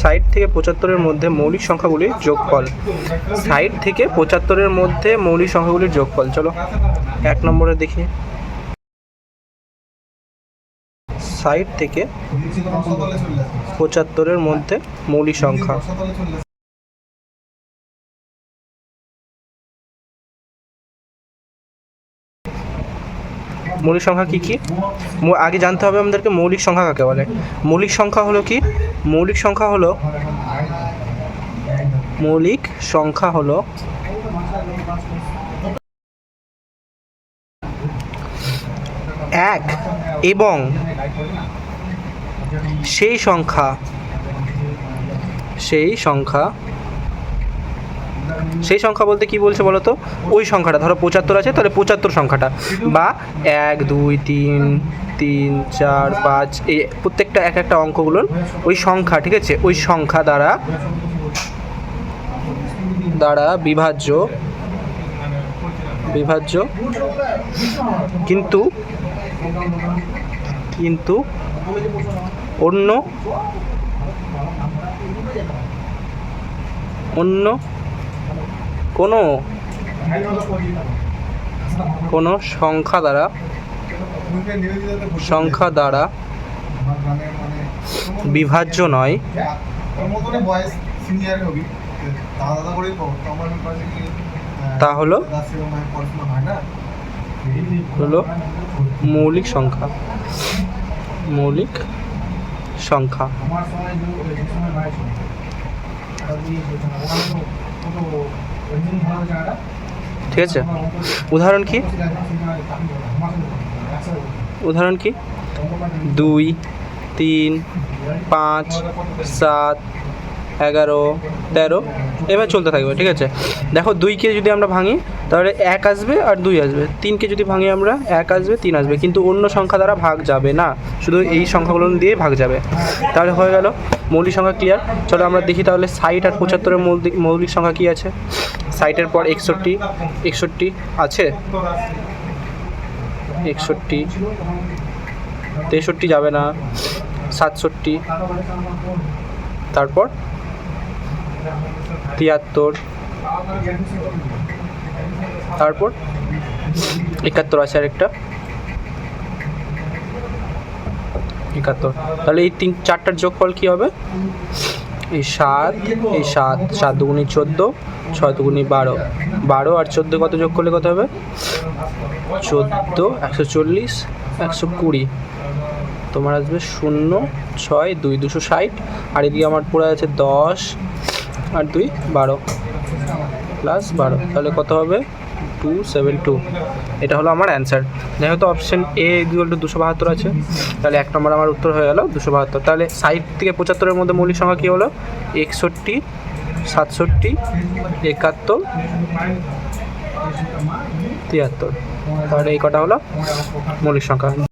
ষাট থেকে পঁচাত্তরের মধ্যে মৌলিক সংখ্যাগুলির যোগফল। ষাট থেকে পঁচাত্তরের মধ্যে মৌলিক সংখ্যাগুলির যোগফল। চলো, এক নম্বরে দেখি। ষাট থেকে পঁচাত্তরের মধ্যে মৌলিক সংখ্যা। মৌলিক সংখ্যা কী কী? আগে জানতে হবে আমাদেরকে মৌলিক সংখ্যা কাকে বলে। মৌলিক সংখ্যা হলো কি? মৌলিক সংখ্যা হলো মৌলিক সংখ্যা হলো এক এবং সেই সংখ্যা সেই সংখ্যা সেই সংখ্যা বলতে কি বলছে বলো তো? ওই সংখ্যাটা, ধরো পঁচাত্তর আছে, তাহলে পঁচাত্তর সংখ্যাটা। বা এক, দুই, তিন তিন, চার, পাঁচ, এই প্রত্যেকটা এক একটা অঙ্কগুলোর ওই সংখ্যা, ঠিক আছে? ওই সংখ্যা দ্বারা দ্বারা বিভাজ্য বিভাজ্য, কিন্তু কিন্তু অন্য অন্য কোনো কোনো সংখ্যা দ্বারা সংখ্যা দ্বারা বিভাজ্য নয়। তো হলো হলো মৌলিক সংখ্যা। মৌলিক সংখ্যা। আমার সময় ঠিক আছে। উদাহরণ কি? উদাহরণ কি? দুই, তিন, পাঁচ, সাত, এগারো, তেরো। এবার চলতে থাকবে, ঠিক আছে। দেখো দুইকে যদি আমরা ভাঙি তাহলে এক আসবে আর দুই আসবে। তিনকে যদি ভাঙি আমরা, এক আসবে, তিন আসবে। কিন্তু অন্য সংখ্যা দ্বারা ভাগ যাবে না। শুধু এই সংখ্যাগুলো দিয়ে ভাগ যাবে। তাহলে হয়ে গেল, মৌলিক সংখ্যা ক্লিয়ার চলো আমরা দেখি তাহলে ষাট আর পঁচাত্তরের মৌলিক মৌলিক সংখ্যা কী আছে? ষাটের পর একষট্টি একষট্টি আছে? একষট্টি, তেষট্টি যাবে না, সাতষট্টি, তারপর তিয়াত্তর তারপর একাত্তর আছে আরেকটা। একাত্তর। তাহলে এই তিন, চারটার যোগফল কী হবে? এই সাত এই সাত সাত দুগুনি চোদ্দ, ছয় দুগুনি বারো। বারো আর চোদ্দ কত যোগ করলে কত হবে? চোদ্দ, একশো চল্লিশ, একশো কুড়ি। তোমার আসবে শূন্য, ছয়, দুই, দুশো ষাট। আর এদিকে আমার পড়ে আছে দশ আর দুই, বারো। প্লাস বারো। তাহলে কত হবে? টু সেভেন টু এটা হলো আমার অ্যান্সার যেহেতু অপশন এ ইকুয়াল টু দুশো বাহাত্তর আছে, তাহলে এক নম্বর আমার উত্তর হয়ে গেল দুশো বাহাত্তর। তাহলে ষাট থেকে পঁচাত্তরের মধ্যে মৌলিক সংখ্যা কী হলো? একষট্টি, সাতষট্টি, একাত্তর, তিয়াত্তর। তাহলে এই কটা হলো মৌলিক সংখ্যা।